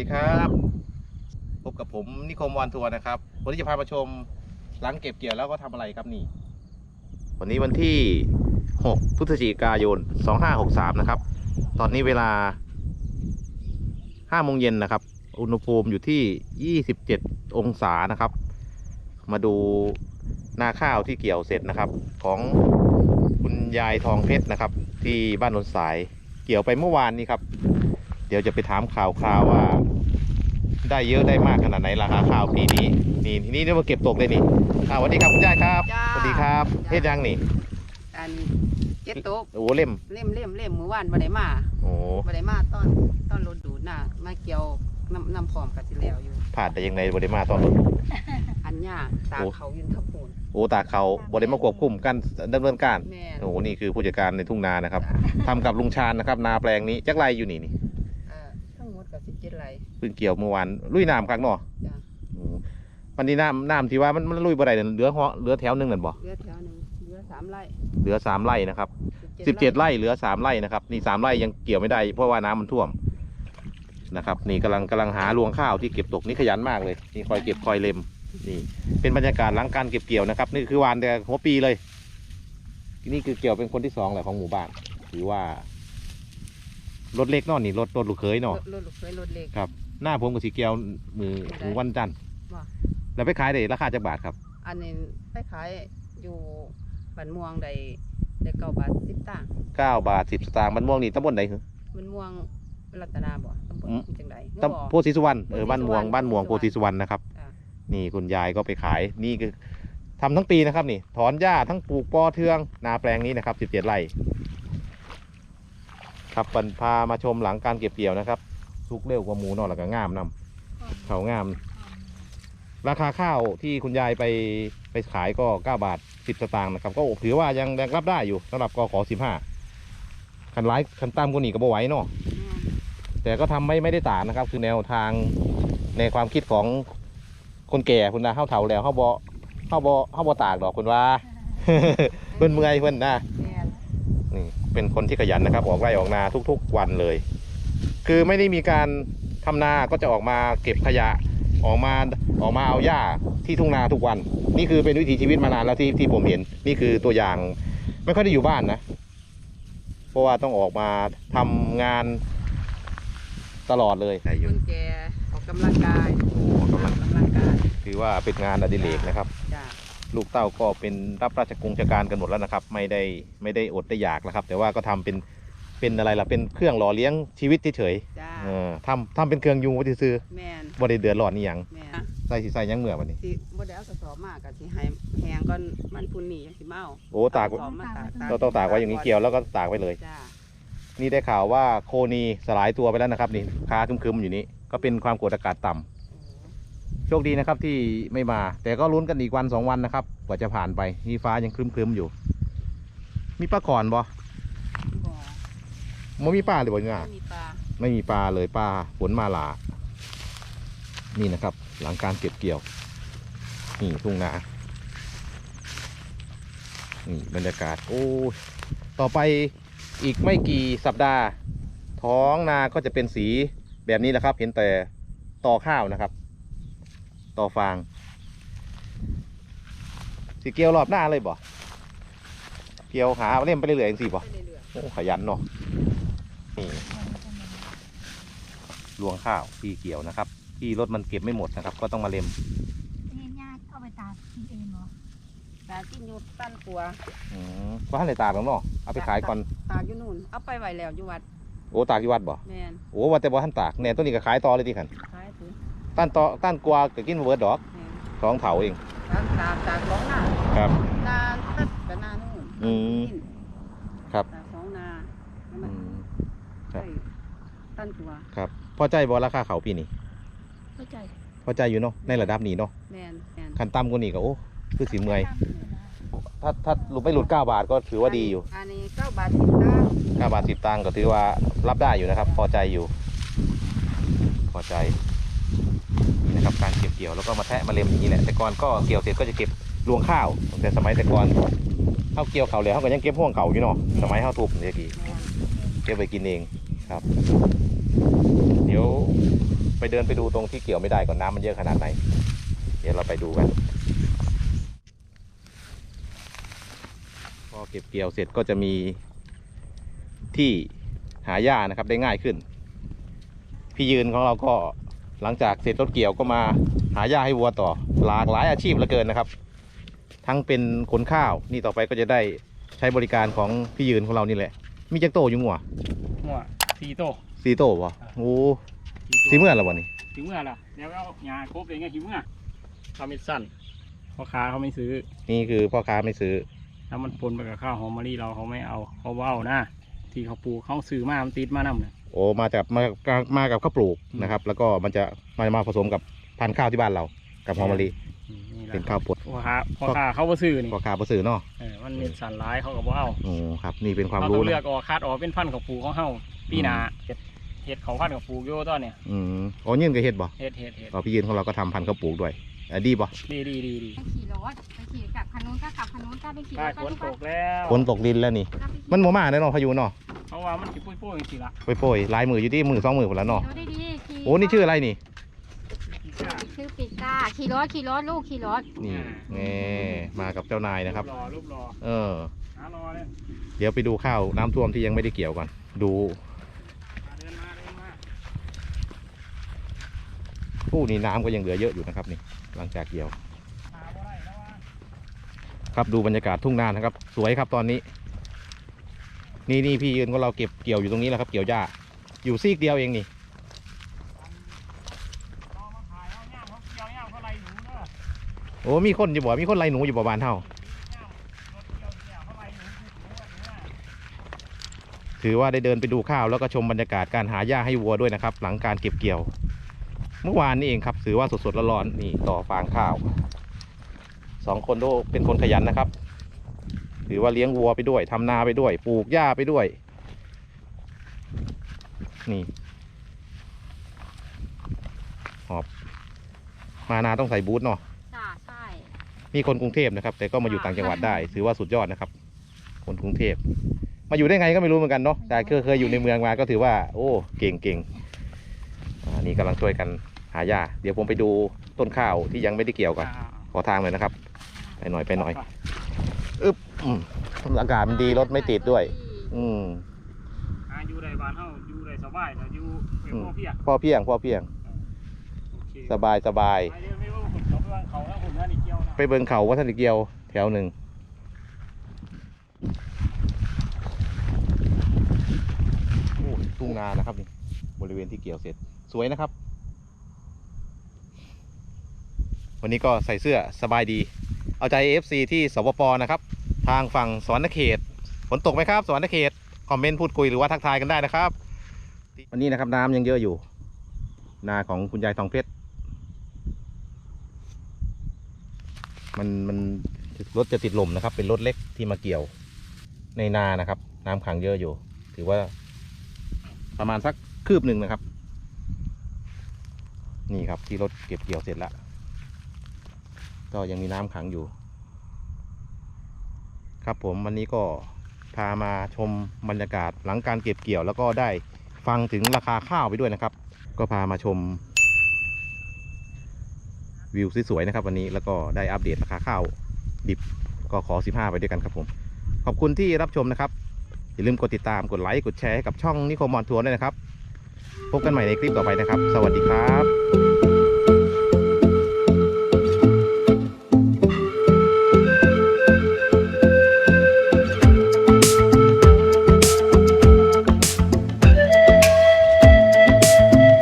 ดีครับพบกับผมนิคมวันทัวร์นะครับ วันนี้จะพามาชมหลังเก็บเกี่ยวแล้วก็ทำอะไรครับนี่ วันนี้วันที่ 6 พฤศจิกายน 2563 นะครับ ตอนนี้เวลา 5 โมงเย็นนะครับ อุณหภูมิอยู่ที่ 27 องศานะครับ มาดูนาข้าวที่เกี่ยวเสร็จนะครับ ของคุณยายทองเพชรนะครับ ที่บ้านนนสายเกี่ยวไปเมื่อวานนี้ครับ เดี๋ยวจะไปถามข่าวคราวว่า ได้เยอะได้มากขนาดไหนราคาข้าวปีนี้ นี่ทีนี้เดี๋ยวมาเก็บตกเลยนี่อ่าสวัสดีครับคุณยายครับจ้าสวัสดีครับจ้า เฮ็ดยังนี่อันเจ็ดโต๊ะโอ้เล่มเล่มเล่มเล่มมือวานบ่ได้มาโอ้บ่ได้มาตอนตอนรถดูดน่ะมาเกี่ยวน้ำน้ำพร้อมกันสิแล้วอยู่ ผ่านได้ยังไงบริมาตอนรถอันย่าตากโอ้เขายืนทับปูนโอ้ตากเขาบริมาควบคุมกันดำเนินการแม่นโอ้นี่คือผู้จัดการในทุ่งนานะครับทำกับลุงชาญนะครับ นาแปลงนี้จักไรอยู่นี่นี่ เอ่อทั้งหมดก็สิบเจ็ดไร่ เพิ่งเกี่ยวเมื่อวานลุยน้ำครั้งเนาะจ้ะโอ้วันนี้น้ำน้ำที่ว่ามันมันลุยบ่ได้เนี่ยเหลือเหาะเหลือแถวหนึงนั่นบ่เหลือแถวหนึงเหลือสามไร่เหลือสามไร่นะครับ สิบเจ็ดไร่เหลือสามไร่นะครับนี่สามไร่ยังเกี่ยวไม่ได้เพราะว่าน้ำมันท่วมนะครับ นี่กำลังกำลังหารวงข้าวที่เก็บตกนี่ขยันมากเลยนี่คอยเก็บคอยเล็มนี่ เป็นบรรยากาศหลังการเก็บเกี่ยวนะครับ นี่คือวานแต่หัวปีเลย นี่คือเกี่ยวเป็นคนที่สองแหละของหมู่บ้านหรือว่ารถเล็กเนอนนี่รถรถลูกเขยรเนาะถรถลูกเคยรถเล็กครับ หน้าผมกับสีเกียวมือได้มือวันจันทร์ว่าแล้วไปขายได้ราคาจักบาทครับอันนี้ไปขายอยู่บันม่วงได้ได้เก้าบาทสิบตังค์เก้าบาทสิบสตางค์มันม่วงนี่ตำบลไหนคือบันม่วงรัตนาบ่ตำบลอืม จังไดตำโพธิสุวรรณเออบ้านม่วงบ้านม่วงโพโพธิธิสุสุววรรรรณณนะครับ จ้ะ นี่คุณยายก็ไปขายนี่คือทำทั้งปีนะครับนี่ ถอนหญ้าทั้งปลูกปอเทือง นาแปลงนี้นะครับสิบเจ็ดไร่ครับปันพามาชมหลังการเก็บเกี่ยวนะครับ สุกเร็วกว่าหมูเนอะแล้วก็งามนำเขางาม ราคาข้าวที่คุณยายไปไปขายก็เก้าบาทสิบสตางค์นะครับ ก็ถือว่ายังยังรับได้อยู่สำหรับกขอสิบห้าคันร้ายคันตามก็หนีก็บ่ไหวเนาะอืมแต่ก็ทำไม่ไม่ได้ต่างนะครับ คือแนวทางในความคิดของคนแก่คุณนะเข้าเถาแล้วเข้าบอเข้าบอเข้าบอตากดอกคุณว่าเพื่อนเมื่อยเพื่อนนะแม่นนี่เป็นคนที่ขยันนะครับ ออกไร่ออกนาทุก ๆ วันเลย คือไม่ได้มีการทำนาก็จะออกมาเก็บขยะออกมาออกมาเอาหญ้าที่ทุ่งนาทุกวัน นี่คือเป็นวิถีชีวิตมานานแล้วที่ที่ผมเห็น นี่คือตัวอย่างไม่ค่อยได้อยู่บ้านนะ เพราะว่าต้องออกมาทำงานตลอดเลยคนแก่ออกกำลังกายโอ้กำลังออกกำลังกายถือว่าเป็นงานอดิเรกนะครับจ้ะลูกเต้าก็เป็นรับราชกงราชการกันหมดแล้วนะครับ ไม่ได้ไม่ได้อดได้อยากนะครับ แต่ว่าก็ทำเป็น เป็นอะไรล่ะเป็นเครื่องหล่อเลี้ยงชีวิตเฉยจ้าๆเออทำทำเป็นเครื่องยุงไว้ซื้อแม่นๆบ่ได้เดือดร้อนนี่ยังแม่นใส่สิใส่หยังเหมือวันนี้ สิบ่ได้เอากระสอบมากก็สิให้แห้งก่อนมันพุ่นนี่ยังสิเมาโอ้ตากเอกระสอบมาตากเราต้องตากไว้อย่างนี้เกี่ยวแล้วก็ตากไว้เลย จ้านี่ได้ข่าวว่าโคนีสลายตัวไปแล้วนะครับนี่ค้าคึมๆอยู่นี่ก็เป็นความกดอากาศต่ำโชคดีนะครับที่ไม่มา แต่ก็ลุ้นกันอีกวันสองวันนะครับกว่าจะผ่านไปนี่ฟ้ายังครึมๆอยู่ มีปลาก่อนบ่ บ่มันมีปลาหรือบ่เนี่ยไม่มีปลาไม่มีปลาเลยปลาฝนมาหลา นี่นะครับ หลังการเก็บเกี่ยว นี่ทุ่งนา นี่บรรยากาศ โอ้ยต่อไปอีกไม่กี่สัปดาห์ ท้องนาก็จะเป็นสีแบบนี้แหละครับ เห็นแต่ต่อข้าวนะครับ ต่อฟางสีเกี่ยวรอบหน้าเลยบ่เกี่ยวหาเล่มไปเรื่อยๆจังสิบ่ไปเรื่อยโอ้ขยันเนาะนี่ รวงข้าวที่เกี่ยวนะครับ ที่รถมันเก็บไม่หมดนะครับ ก็ต้องมาเล็มนี่ญาติเอาไปตากกินเองเหรอๆตากกินอยู่ตั้นตัวอืมว่าให้ในตากแล้วเนาะเอาไปขายก่อนตากอยู่นู่นเอาไปไว้แล้วอยู่วัดโอ้ตากอยู่วัดบ่แม่นโอ้ว่าแต่บ่ท่านตากแน่ตัวนี้ก็ขายต่อเลยที่ขันขายถือต้านต่อต้านกวาก็กินเวิร์ดดอกแม่นสองเถาเองตากตากตากสองนาครับนาตัดกับนานู่นอืมกินครับตากสองนาแล้วอืมันมครับได้ตั้นตัวครับ พอใจบ่ราคาเขาวปีนี้เข้าใจพอใจอยู่เนาะในระดับนี้เนาะแม่นแม่นคันต่ำกว่านี้ก็โอ้คือสีเมื่อยตามเลยนะถ้าถ้าหลุดไม่หลุด9บาทก็ถือว่าดีอยู่อันนี้เก้าบาทสิบตังค์ห้าบาทสิบตังค์ก็ถือว่ารับได้อยู่นะครับ พอใจอยู่ พอใจนี่นะครับการเก็บเกี่ยวแล้วก็มาแทะมาเล็มอย่างนี้แหละแต่ก่อนก็เกี่ยวเสร็จก็จะเก็บรวงข้าวตั้งแต่สมัยแต่ก่อนเขาเกี่ยวเขาเลยเขาก็ยังเก็บห่วงเขาอยู่เนาะสมัยเขาทุบเมื่อกี้แม่นเก็บไปกินเองครับ เดี๋ยวไปเดินไปดูตรงที่เกี่ยวไม่ได้ก่อนน้ำมันเยอะขนาดไหน เดี๋ยวเราไปดูกันพอเก็บเกี่ยวเสร็จก็จะมีที่หาหญ้านะครับได้ง่ายขึ้น พี่ยืนของเราก็หลังจากเสร็จรถเกี่ยวก็มาหาหญ้าให้วัวต่อ หลากหลายอาชีพเหลือเกินนะครับ ทั้งเป็นขนข้าวนี่ต่อไปก็จะได้ใช้บริการของพี่ยืนของเรานี่แหละ มีจักโตอยู่หัวหัวสีโต สีโตวะโอ้สีสีเมื่อแล้ววะนี่สีเมื่อล่ะแล้วก็เอายาครบเลยไงสีเมื่อทำเป็นสั้นพ่อค้าเขาไม่ซื้อ นี่คือพ่อค้าไม่ซื้อถ้ามันปนไปกับข้าวหอมมะลิเราเขาไม่เอาเขาว่าเอานะที่เขาปลูกเขาซื้อมามันติดมานำเนี่ยโอ้มาจากมากับมากับข้าวปลูกนะครับ แล้วก็มันจะมามาผสมกับพันธุ์ข้าวที่บ้านเรา กับหอมมะลินี่แหละเป็นข้าวปดพ่อค้าพ่อค้าเขาบ่ซื้อนี่พ่อค้าบ่ซื้อเนาะเออมันเป็นสันร้ายเขาก็บ่เอาโอ้ครับ นี่เป็นความเขาต้รู้องเลือนะกออกคัดออกเป็นพันธุ์เขาปลูกของเฮาปีหน้า เฮ็ดเฮ็ดเขาพันธุ์เขาปลูกอยู่ตอนเนี้ยอืมโอ้ยืนกับเห็ดบ่เฮ็ดเฮ็ดเฮ็ดอ๋อพี่ยืนของเราก็ทำพันธุ์ข้าวปลูกด้วยอะดีบ่ดีดีดีดีไปขี่รถไปขี่กลับคันนู้นก็กลับคันนู้นก็ไปขี่รใต้ถฝนตกแล้วฝนตกดินแล้วนี่ ก็ไปขี่มันโมมาแน่นอนพายุเนาะเพราะว่ามันสิปุ้ยๆจังซี่ล่ะไปโปรยลายมืออยู่ที่มือสองมือหมดแล้วเนาะรถได้ดีขี่โอ้นี่ชื่ออะไรนี่ อีซ่าชื่อปิก้าขี่รถขี่รถลูกขี่รถนี่แน่มากับเจ้านายนะครับ รูปรอรูปรอเออ หารอเลยเดี๋ยวไปดูข้าวน้ำท่วมที่ยังไม่ได้เกี่ยวก่อน ดู มาเดินมาเดินมา ผู้นี่น้ำก็ยังเหลือเยอะอยู่นะครับนี่หลังจากเกี่ยว ครับดูบรรยากาศทุ่งนานะครับ สวยครับตอนนี้ นี่นี่พี่ยืนก็เราเก็บเกี่ยวอยู่ตรงนี้แหละครับ เกี่ยวหญ้าอยู่ซีกเดียวเองนี่เรามาขายเอาย่างเขาเกี่ยวย่างเขาไล่หนูเด้อโอ้มีคนอยู่บ่มีคนไล่หนูอยู่บ่บานเฮาย่าถือว่าได้เดินไปดูข้าวแล้วก็ชมบรรยากาศการหาหญ้าให้วัวด้วยนะครับ หลังการเก็บเกี่ยว เมื่อวานนี้เองครับถือว่าสดๆร้อนๆนี่ต่อฟางข้าวสองคนโดเป็นคนขยันนะครับ ถือว่าเลี้ยงวัวไปด้วยทำนาไปด้วย ปลูกหญ้าไปด้วย นี่หอบมานาต้องใส่บูทเนาะจ้าใช่มีคนกรุงเทพนะครับ แต่ก็มาอยู่ต่างจังหวัดได้ ถือว่าสุดยอดนะครับ คนกรุงเทพมาอยู่ได้ไงก็ไม่รู้เหมือนกันเนาะแต่เคยเคยอยู่ในเมืองมาก็ถือว่า โอ้ เก่งเก่งอ่านี่กำลังช่วยกัน หาหญ้าเดี๋ยวผมไปดูต้นข้าวที่ยังไม่ได้เกี่ยวก่อนอ่าขอทางหน่อยนะครับ ไปหน่อยไปหน่อยอึ๊บอืมอากาศมันดีรถไม่ติดด้วย อืมอ่าอยู่ได้บ้านเฮาอยู่ได้สบายแต่อยู่ไปพ่อเพียงพอเพียงพอเพียงโอเคสบายสบายไปเดี๋ยวไม่ว่าผมเขาไปว่าเขาแล้วผมนั่นอีกเกี่ยวนะไปเบิงเขาวัดทันเกียวแถวหนึ่งโอ้ทุ่งนานะครับนี่บริเวณที่เกี่ยวเสร็จสวยนะครับ วันนี้ก็ใส่เสื้อสบายดี เอาใจ FC ที่สปปนะครับ ทางฝั่งสวรรณเขตฝนตกไหมครับสวรรณเขตคอมเมนต์พูดคุยหรือว่าทักทายกันได้นะครับ วันนี้นะครับน้ำยังเยอะอยู่ นาของคุณยายทองเพชรมันมันรถจะติดลมนะครับ เป็นรถเล็กที่มาเกี่ยวในนานะครับ น้ำขังเยอะอยู่ ถือว่า ประมาณสักคืบหนึ่งนะครับ นี่ครับที่รถเก็บเกี่ยวเสร็จแล้ว ก็ยังมีน้ำขังอยู่ ครับผมวันนี้ก็พามาชมบรรยากาศหลังการเก็บเกี่ยวแล้วก็ได้ฟังถึงราคาข้าวไปด้วยนะครับ ก็พามาชม วิวสวยๆนะครับ วันนี้แล้วก็ได้อัปเดตราคาข้าวดิบก็ขอ 15 ไปด้วยกันครับผม ขอบคุณที่รับชมนะครับ อย่าลืมกดติดตามกดไลค์กดแชร์ให้กับช่องนิโคมอนทัวร์ด้วยนะครับ พบกันใหม่ในคลิปต่อไปนะครับ สวัสดีครับ